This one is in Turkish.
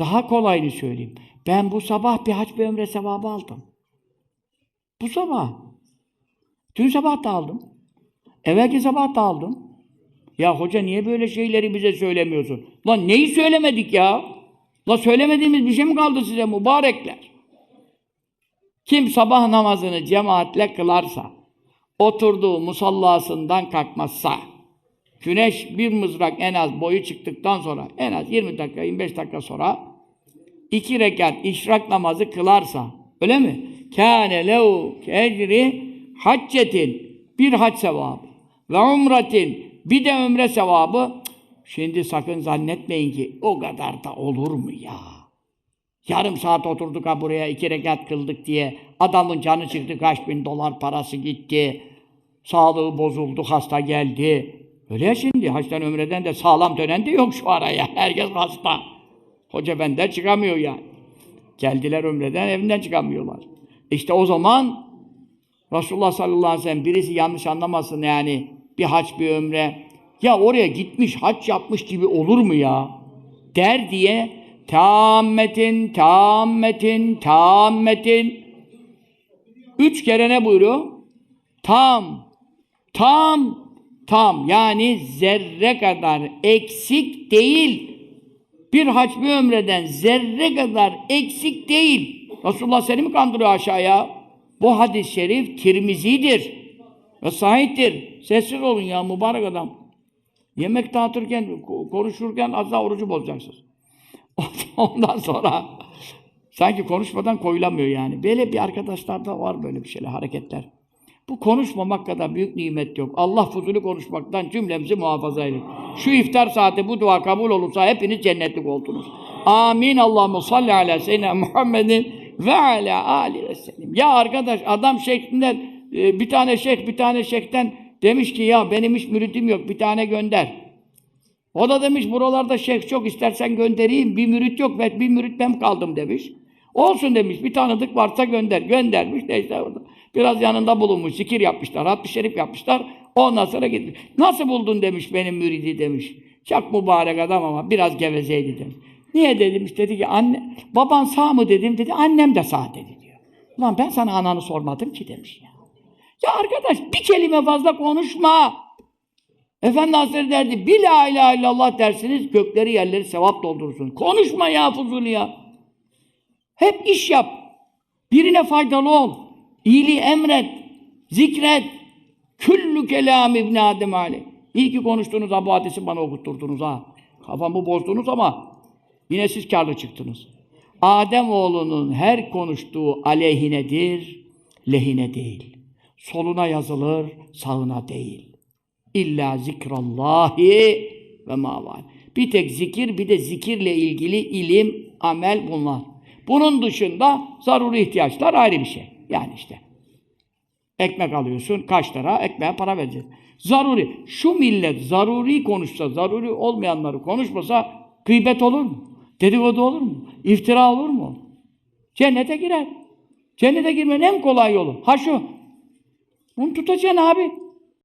Daha kolayını söyleyeyim. Ben bu sabah bir hac bir ömre sevabı aldım. Bu sabah. Dün sabah da aldım. Evvelki sabah da aldım. Ya hoca niye böyle şeyleri bize söylemiyorsun? Lan neyi söylemedik ya? La söylemediğimiz bir şey mi kaldı size mübarekler? Kim sabah namazını cemaatle kılarsa, oturduğu musallasından kalkmazsa, güneş bir mızrak en az boyu çıktıktan sonra, en az 20 dakika, 25 dakika sonra, iki rekat işrak namazı kılarsa, öyle mi? Kâne lehu ecri haccetin, bir hac sevabı ve umretin, bir de ömre sevabı. Şimdi sakın zannetmeyin ki o kadar da olur mu ya? Yarım saat oturduk ha buraya iki rekat kıldık diye. Adamın canı çıktı kaç bin dolar parası gitti. Sağlığı bozuldu, hasta geldi. Öyle ya şimdi haçtan ömreden de sağlam dönen de yok şu araya. Herkes hasta. Hoca benden çıkamıyor yani. Geldiler ömreden evinden çıkamıyorlar. İşte o zaman Resulullah sallallahu aleyhi ve sellem birisi yanlış anlamasın yani bir haç bir ömre ya oraya gitmiş haç yapmış gibi olur mu ya der diye taammetin taammetin taammetin üç kere ne buyuruyor? Tam tam tam yani zerre kadar eksik değil bir hac bir ömreden zerre kadar eksik değil. Resulullah seni mi kandırıyor aşağıya? Bu hadis-i şerif Tirmizi'dir. Ve sahiptir. Sessiz olun ya mübarek adam. Yemek dağıtırken, ko- konuşurken az daha orucu bozacaksınız. Ondan sonra sanki konuşmadan koyulamıyor yani. Böyle bir arkadaşlarda var böyle bir şeyler, hareketler. Bu konuşmamak kadar büyük nimet yok. Allah fuzuli konuşmaktan cümlemizi muhafaza eylesin. Şu iftar saati bu dua kabul olursa hepiniz cennetlik oldunuz. Amin. Allahu salli ala seyyidina Muhammedin ve ala ali ve sellem. Ya arkadaş adam şeklinden e, bir tane şeyh bir tane şeyhten demiş ki ya benim hiç müridim yok bir tane gönder. O da demiş buralarda şeyh çok istersen göndereyim bir mürit yok ve bir mürit ben kaldım demiş. Olsun demiş bir tanıdık varsa gönder. Göndermiş de işte orada. Biraz yanında bulunmuş, zikir yapmışlar, hat şerif yapmışlar. Ondan sonra gitmiş. Nasıl buldun demiş benim müridi demiş. Çok mübarek adam ama biraz gevezeydi demiş. Niye dedim işte dedi ki anne, baban sağ mı dedim dedi annem de sağ dedi diyor. Ulan ben sana ananı sormadım ki demiş ya. Ya arkadaş bir kelime fazla konuşma. Efendi Hazretleri derdi, bir la ilahe illallah dersiniz, gökleri yerleri sevap doldurursun. Konuşma ya Fuzuli ya. Hep iş yap. Birine faydalı ol. İyiliği emret. Zikret. Küllü kelam İbn Adem aleyh. İyi ki konuştunuz, bu hadisi bana okutturdunuz ha. Kafamı bozdunuz ama yine siz karlı çıktınız. Adem oğlunun her konuştuğu aleyhinedir, lehine değil. Soluna yazılır, sağına değil. İlla zikrallahi ve maval. Bir tek zikir, bir de zikirle ilgili ilim, amel bunlar. Bunun dışında zaruri ihtiyaçlar ayrı bir şey. Yani işte. Ekmek alıyorsun, kaç lira? Ekmeğe para vereceksin. Zaruri. Şu millet zaruri konuşsa, zaruri olmayanları konuşmasa gıybet olur mu? Dedikodu olur mu? İftira olur mu? Cennete girer. Cennete girmenin en kolay yolu. Ha şu. Bunu tutacaksın abi.